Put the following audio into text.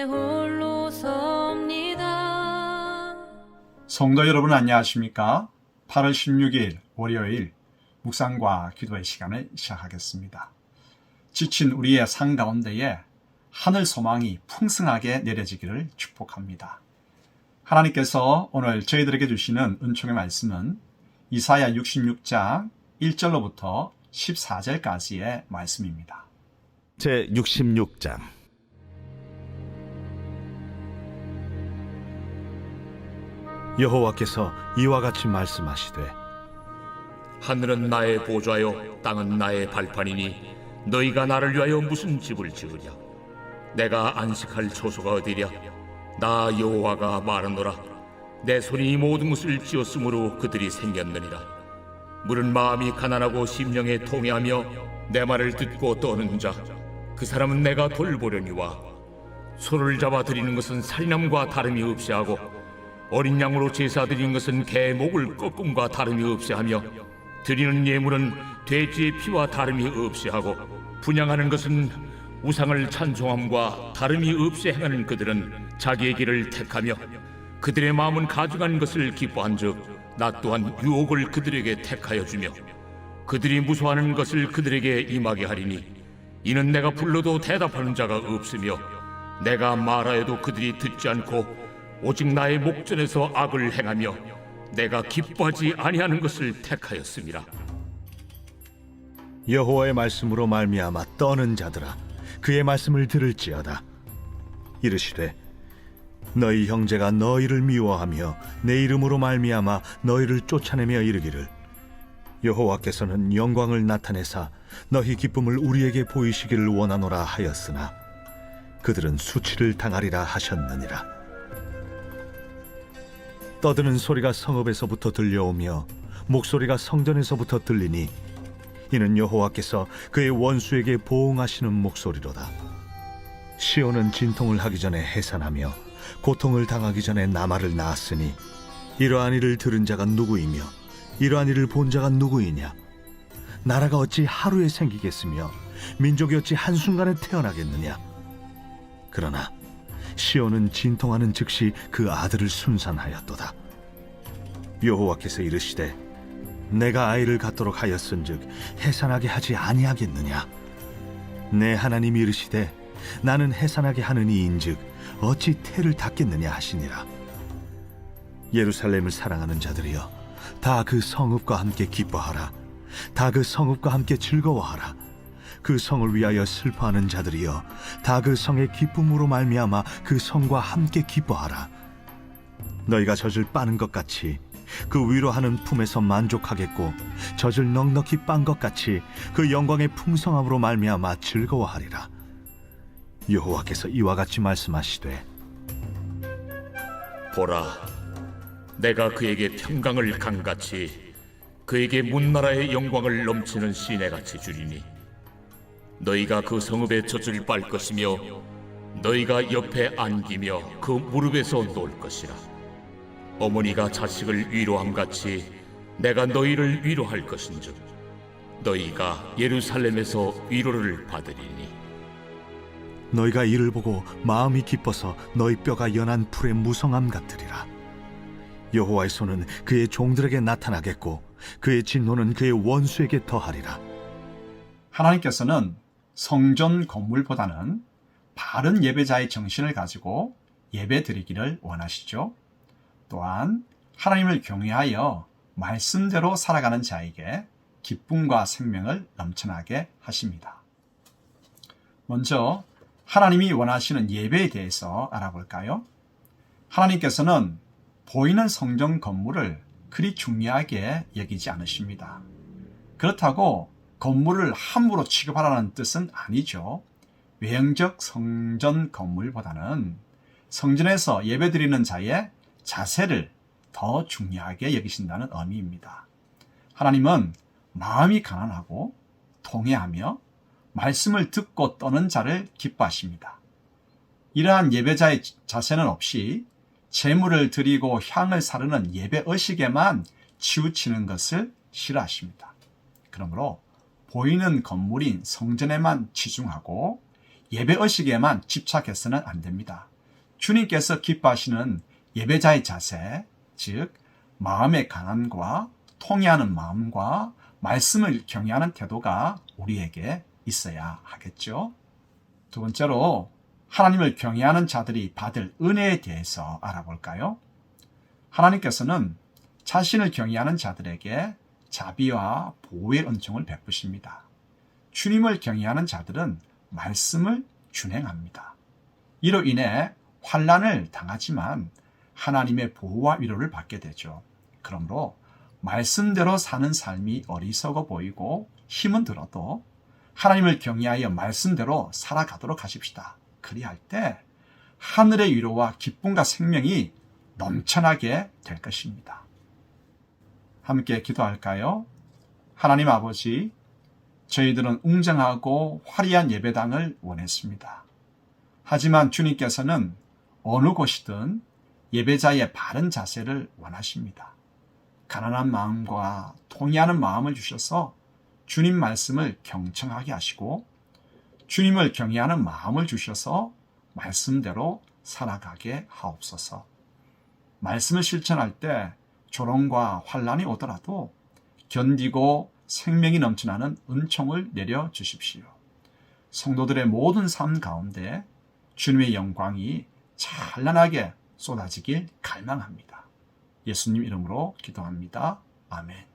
내 홀로 섭니다. 성도 여러분 안녕하십니까? 8월 16일 월요일 묵상과 기도의 시간을 시작하겠습니다. 지친 우리의 상 가운데에 하늘 소망이 풍성하게 내려지기를 축복합니다. 하나님께서 오늘 저희들에게 주시는 은총의 말씀은 이사야 66장 1절로부터 14절까지의 말씀입니다. 제 66장 여호와께서 이와 같이 말씀하시되 하늘은 나의 보좌요 땅은 나의 발판이니 너희가 나를 위하여 무슨 집을 지으랴? 내가 안식할 초소가 어디랴? 나 여호와가 말하노라. 내 손이 이 모든 것을 지었으므로 그들이 생겼느니라. 물은 마음이 가난하고 심령에 통해하며 내 말을 듣고 떠는 자 그 사람은 내가 돌보려니와 소를 잡아 드리는 것은 살인함과 다름이 없이 하고 어린 양으로 제사 드리는 것은 개 목을 꺾음과 다름이 없이 하며 드리는 예물은 돼지의 피와 다름이 없이 하고 분양하는 것은 우상을 찬송함과 다름이 없이 행하는 그들은 자기의 길을 택하며 그들의 마음은 가져간 것을 기뻐한즉 나 또한 유혹을 그들에게 택하여 주며 그들이 무소하는 것을 그들에게 임하게 하리니 이는 내가 불러도 대답하는 자가 없으며 내가 말하여도 그들이 듣지 않고 오직 나의 목전에서 악을 행하며 내가 기뻐하지 아니하는 것을 택하였습니다. 여호와의 말씀으로 말미암아 떠는 자들아 그의 말씀을 들을지어다. 이르시되 너희 형제가 너희를 미워하며 내 이름으로 말미암아 너희를 쫓아내며 이르기를. 여호와께서는 영광을 나타내사 너희 기쁨을 우리에게 보이시기를 원하노라 하였으나 그들은 수치를 당하리라 하셨느니라 떠드는 소리가 성읍에서부터 들려오며 목소리가 성전에서부터 들리니 이는 여호와께서 그의 원수에게 보응하시는 목소리로다. 시온은 진통을 하기 전에 해산하며 고통을 당하기 전에 나마를 낳았으니 이러한 일을 들은 자가 누구이며 이러한 일을 본 자가 누구이냐? 나라가 어찌 하루에 생기겠으며 민족이 어찌 한순간에 태어나겠느냐? 그러나 시온은 진통하는 즉시 그 아들을 순산하였도다. 여호와께서 이르시되 내가 아이를 갖도록 하였은즉 해산하게 하지 아니하겠느냐? 내 하나님이 이르시되 나는 해산하게 하는 이인즉 어찌 태를 닫겠느냐 하시니라. 예루살렘을 사랑하는 자들이여 다 그 성읍과 함께 기뻐하라. 다 그 성읍과 함께 즐거워하라 그 성을 위하여 슬퍼하는 자들이여 다 그 성의 기쁨으로 말미암아 그 성과 함께 기뻐하라. 너희가 젖을 빠는 것 같이 그 위로하는 품에서 만족하겠고 젖을 넉넉히 빤 것 같이 그 영광의 풍성함으로 말미암아 즐거워하리라. 여호와께서 이와 같이 말씀하시되 보라, 내가 그에게 평강을 강같이 그에게 문나라의 영광을 넘치는 시내같이 주리니 너희가 그 성읍의 젖을 빨 것이며 너희가 옆에 안기며 그 무릎에서 놀 것이라. 어머니가 자식을 위로함 같이 내가 너희를 위로할 것인즉 너희가 예루살렘에서 위로를 받으리니. 너희가 이를 보고 마음이 기뻐서 너희 뼈가 연한 풀의 무성함 같으리라. 여호와의 손은 그의 종들에게 나타나겠고 그의 진노는 그의 원수에게 더하리라. 하나님께서는 성전 건물보다는 바른 예배자의 정신을 가지고 예배 드리기를 원하시죠. 또한 하나님을 경외하여 말씀대로 살아가는 자에게 기쁨과 생명을 넘쳐나게 하십니다. 먼저 하나님이 원하시는 예배에 대해서 알아볼까요? 하나님께서는 보이는 성전 건물을 그리 중요하게 여기지 않으십니다. 그렇다고 건물을 함부로 취급하라는 뜻은 아니죠. 외형적 성전 건물보다는 성전에서 예배드리는 자의 자세를 더 중요하게 여기신다는 의미입니다. 하나님은 마음이 가난하고 통회하며 말씀을 듣고 떠는 자를 기뻐하십니다. 이러한 예배자의 자세는 없이 재물을 드리고 향을 사르는 예배 의식에만 치우치는 것을 싫어하십니다. 그러므로 보이는 건물인 성전에만 치중하고 예배 의식에만 집착해서는 안 됩니다. 주님께서 기뻐하시는 예배자의 자세, 즉 마음의 강함과 통해하는 마음과 말씀을 경외하는 태도가 우리에게 있어야 하겠죠. 두 번째로 하나님을 경외하는 자들이 받을 은혜에 대해서 알아볼까요? 하나님께서는 자신을 경외하는 자들에게 자비와 보호의 은총을 베푸십니다. 주님을 경외하는 자들은 말씀을 준행합니다. 이로 인해 환란을 당하지만 하나님의 보호와 위로를 받게 되죠. 그러므로 말씀대로 사는 삶이 어리석어 보이고 힘은 들어도 하나님을 경외하여 말씀대로 살아가도록 하십시다. 그리할 때 하늘의 위로와 기쁨과 생명이 넘쳐나게 될 것입니다. 함께 기도할까요? 하나님 아버지, 저희들은 웅장하고 화려한 예배당을 원했습니다. 하지만 주님께서는 어느 곳이든 예배자의 바른 자세를 원하십니다. 가난한 마음과 통해하는 마음을 주셔서 주님 말씀을 경청하게 하시고 주님을 경외하는 마음을 주셔서 말씀대로 살아가게 하옵소서. 말씀을 실천할 때 조롱과 환란이 오더라도 견디고 생명이 넘쳐나는 은총을 내려 주십시오. 성도들의 모든 삶 가운데 주님의 영광이 찬란하게 쏟아지길 갈망합니다. 예수님 이름으로 기도합니다. 아멘.